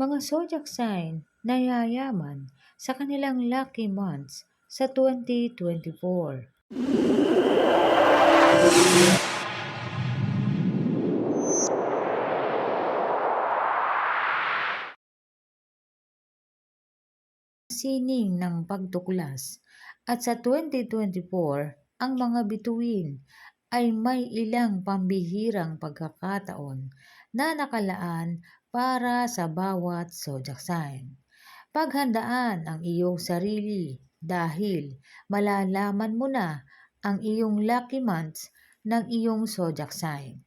Mga zodiac sign na yayaman sa kanilang lucky months sa 2024. Sining ng pagtuklas at sa 2024 ang mga bituin ay may ilang pambihirang pagkakataon na nakalaan para sa bawat zodiac sign. Paghandaan ang iyong sarili dahil malalaman mo na ang iyong lucky months ng iyong zodiac sign.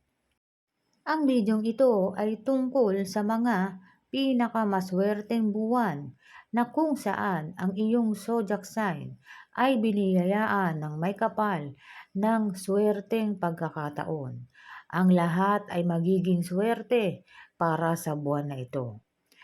Ang bidyong ito ay tungkol sa mga pinakamaswerteng buwan na kung saan ang iyong zodiac sign ay biniyayaan ng may kapal ng swerteng pagkakataon. Ang lahat ay magiging swerte para sa buwan na ito.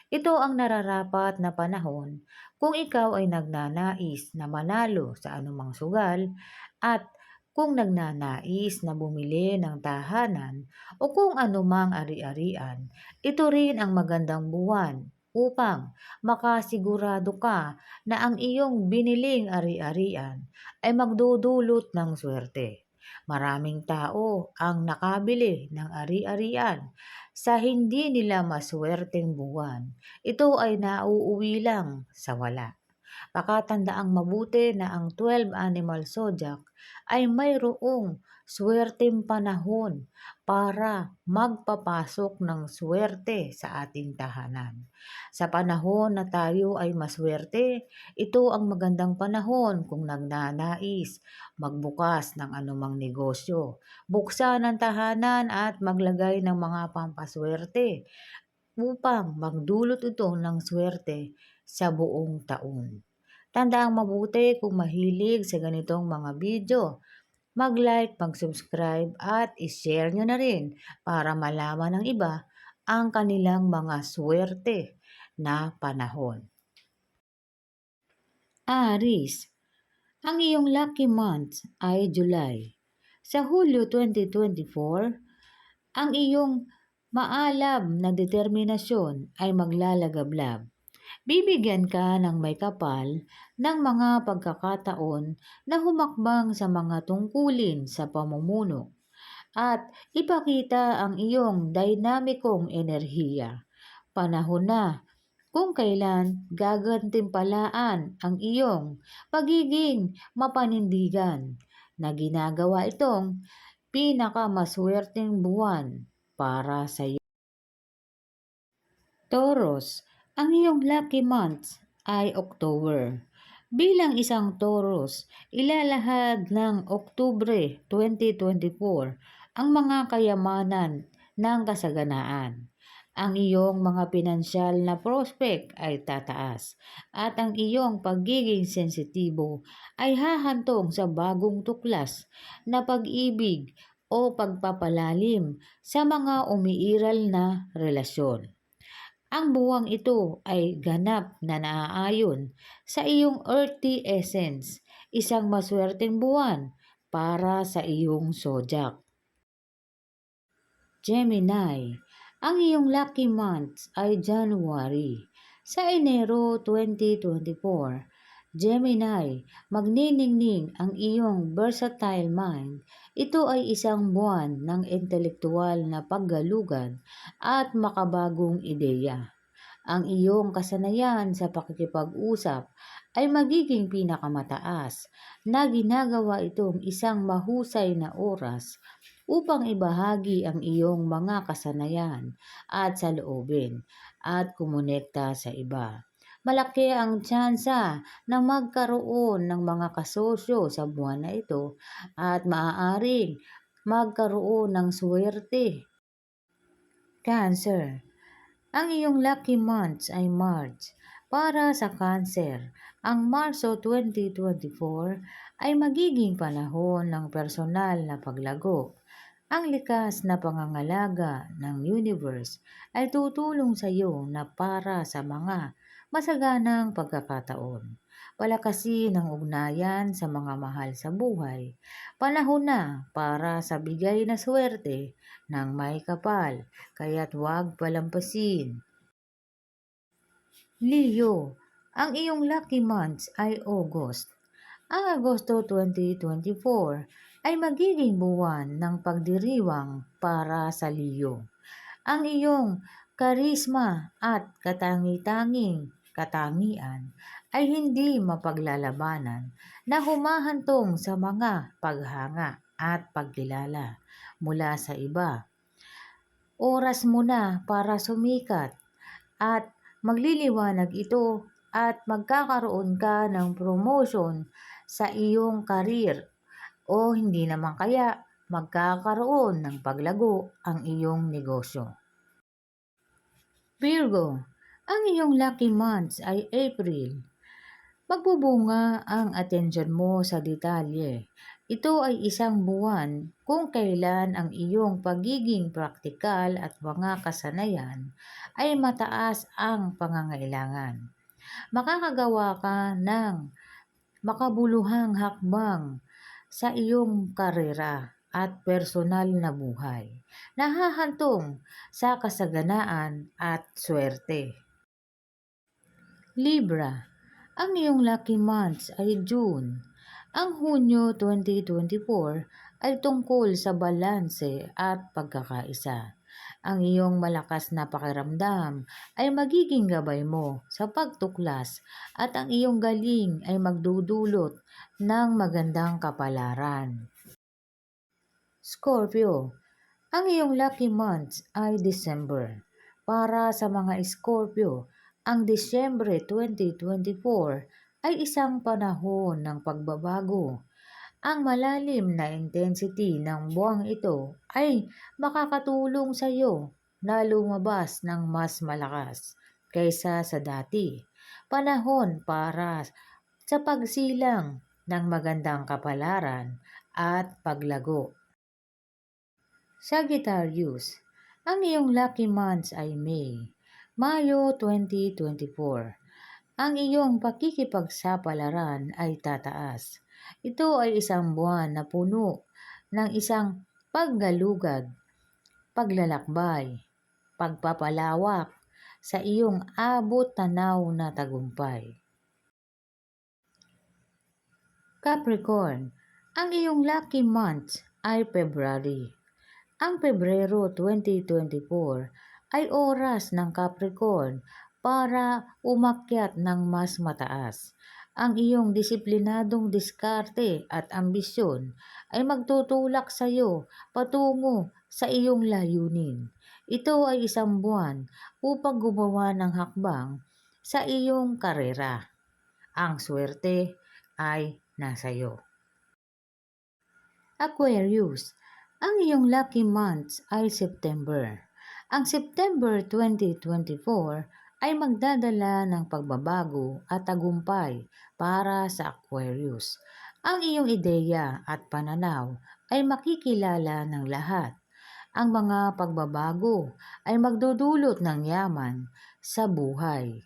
Ito ang nararapat na panahon kung ikaw ay nagnanais na manalo sa anumang sugal at kung nagnanais na bumili ng tahanan o kung anumang ari-arian, ito rin ang magandang buwan upang makasigurado ka na ang iyong biniling ari-arian ay magdudulot ng swerte. Maraming tao ang nakabili ng ari-arian sa hindi nila maswerteng buwan. Ito ay nauuwi lang sa wala. Pakatandaang mabuti na ang 12 animal zodiac ay mayroong swerteng panahon para magpapasok ng swerte sa ating tahanan. Sa panahon na tayo ay maswerte, ito ang magandang panahon kung nagnanais magbukas ng anumang negosyo, buksan ang tahanan at maglagay ng mga pampaswerte upang magdulot ito ng swerte sa buong taon. Tandaang mabuti kung mahilig sa ganitong mga video mag-like, mag-subscribe at i-share nyo na rin para malaman ng iba ang kanilang mga swerte na panahon. Aris, ang iyong lucky month ay July. Sa Hulyo 2024, ang iyong maalab na determinasyon ay maglalagablab. Bibigyan ka ng may kapal ng mga pagkakataon na humakbang sa mga tungkulin sa pamumuno at ipakita ang iyong dynamikong enerhiya. Panahon na kung kailan gagantimpalaan ang iyong pagiging mapanindigan na ginagawa itong pinakamaswerteng buwan para sa iyo. Taurus, ang iyong lucky month ay October. Bilang isang Taurus, ilalahad ng Oktubre 2024 ang mga kayamanan ng kasaganaan. Ang iyong mga pinansyal na prospect ay tataas at ang iyong pagiging sensitibo ay hahantong sa bagong tuklas na pag-ibig o pagpapalalim sa mga umiiral na relasyon. Ang buwang ito ay ganap na naaayon sa iyong earthy essence, isang maswerteng buwan para sa iyong zodiac. Gemini, ang iyong lucky month ay January. Sa Enero 2024, Gemini, magniningning ang iyong versatile mind. Ito ay isang buwan ng intelektual na paggalugan at makabagong ideya. Ang iyong kasanayan sa pakikipag-usap ay magiging pinakamataas na ginagawa itong isang mahusay na oras upang ibahagi ang iyong mga kasanayan at saloobin at kumonekta sa iba malaki ang tsansa na magkaroon ng mga kasosyo sa buwan na ito at maaaring magkaroon ng swerte. Cancer Ang iyong lucky months ay March. Para sa Cancer, ang Marso 2024 ay magiging panahon ng personal na paglago. Ang likas na pangangalaga ng universe ay tutulong sa iyo na para sa mga masaganang pagkakataon. Palakasin ang ugnayan sa mga mahal sa buhay. Panahon na para sa bigay na swerte ng may kapal, kaya't huwag palampasin Leo, ang iyong lucky months ay August. Ang Agosto 2024 ay magiging buwan ng pagdiriwang para sa Leo. Ang iyong karisma at katangi-tanging katangian ay hindi mapaglalabanan na humahantong sa mga paghanga at pagkilala mula sa iba. Oras mo na para sumikat at magliliwanag ito at magkakaroon ka ng promotion sa iyong karir o hindi naman kaya magkakaroon ng paglago ang iyong negosyo. Virgo, ang iyong lucky months ay April. Magbubunga ang atensyon mo sa detalye. Ito ay isang buwan kung kailan ang iyong pagiging praktikal at mga kasanayan ay mataas ang pangangailangan. Makakagawa ka ng makabuluhang hakbang sa iyong karera at personal na buhay. Nahahantong sa kasaganaan at swerte. Libra, ang iyong lucky months ay June. Ang Hunyo 2024 ay tungkol sa balanse at pagkakaisa. Ang iyong malakas na pakiramdam ay magiging gabay mo sa pagtuklas at ang iyong galing ay magdudulot ng magandang kapalaran. Scorpio, ang iyong lucky months ay December. Para sa mga Scorpio, ang Disyembre 2024 ay isang panahon ng pagbabago. Ang malalim na intensity ng buwang ito ay makakatulong sa iyo na lumabas ng mas malakas kaysa sa dati. Panahon para sa pagsilang ng magandang kapalaran at paglago. Sagittarius, ang iyong lucky months ay May. Mayo 2024. Ang iyong pakikipagsapalaran ay tataas. Ito ay isang buwan na puno ng isang paggalugad, paglalakbay, pagpapalawak sa iyong abot tanaw na tagumpay. Capricorn, ang iyong lucky month ay February. Ang Pebrero 2024 ay oras ng Capricorn para umakyat ng mas mataas. Ang iyong disiplinadong diskarte at ambisyon ay magtutulak sa iyo patungo sa iyong layunin. Ito ay isang buwan upang gumawa ng hakbang sa iyong karera. Ang swerte ay nasa iyo. Aquarius, ang iyong lucky months ay September. Ang September 2024 ay magdadala ng pagbabago at tagumpay para sa Aquarius. Ang iyong ideya at pananaw ay makikilala ng lahat. Ang mga pagbabago ay magdudulot ng yaman sa buhay.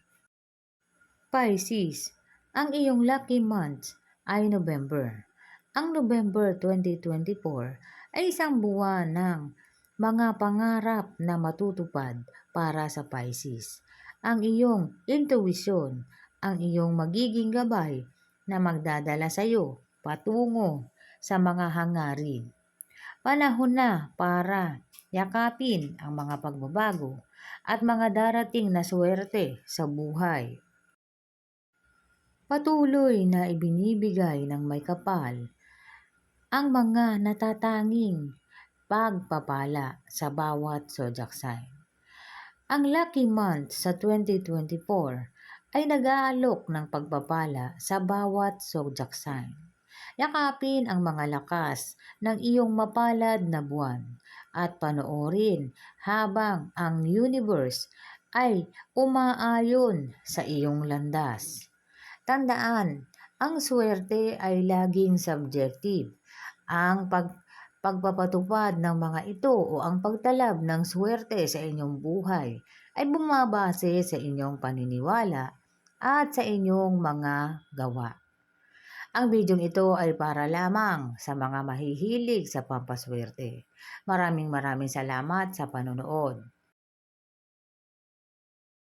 Pisces, ang iyong lucky month ay November. Ang November 2024 ay isang buwan ng mga pangarap na matutupad para sa Pisces. Ang iyong intuition, ang iyong magiging gabay na magdadala sa iyo patungo sa mga hangarin. Panahon na para yakapin ang mga pagbabago at mga darating na swerte sa buhay. Patuloy na ibinibigay ng may kapal ang mga natatanging pagpapala sa bawat sign. Ang lucky month sa 2024 ay nag-aalok ng pagpapala sa bawat sign. Yakapin ang mga lakas ng iyong mapalad na buwan at panoorin habang ang universe ay umaayon sa iyong landas. Tandaan, ang swerte ay laging subjective. Ang pag pagpapatupad ng mga ito o ang pagtalab ng swerte sa inyong buhay ay bumabase sa inyong paniniwala at sa inyong mga gawa. Ang bidyong ito ay para lamang sa mga mahihilig sa pampaswerte. Maraming maraming salamat sa panonood.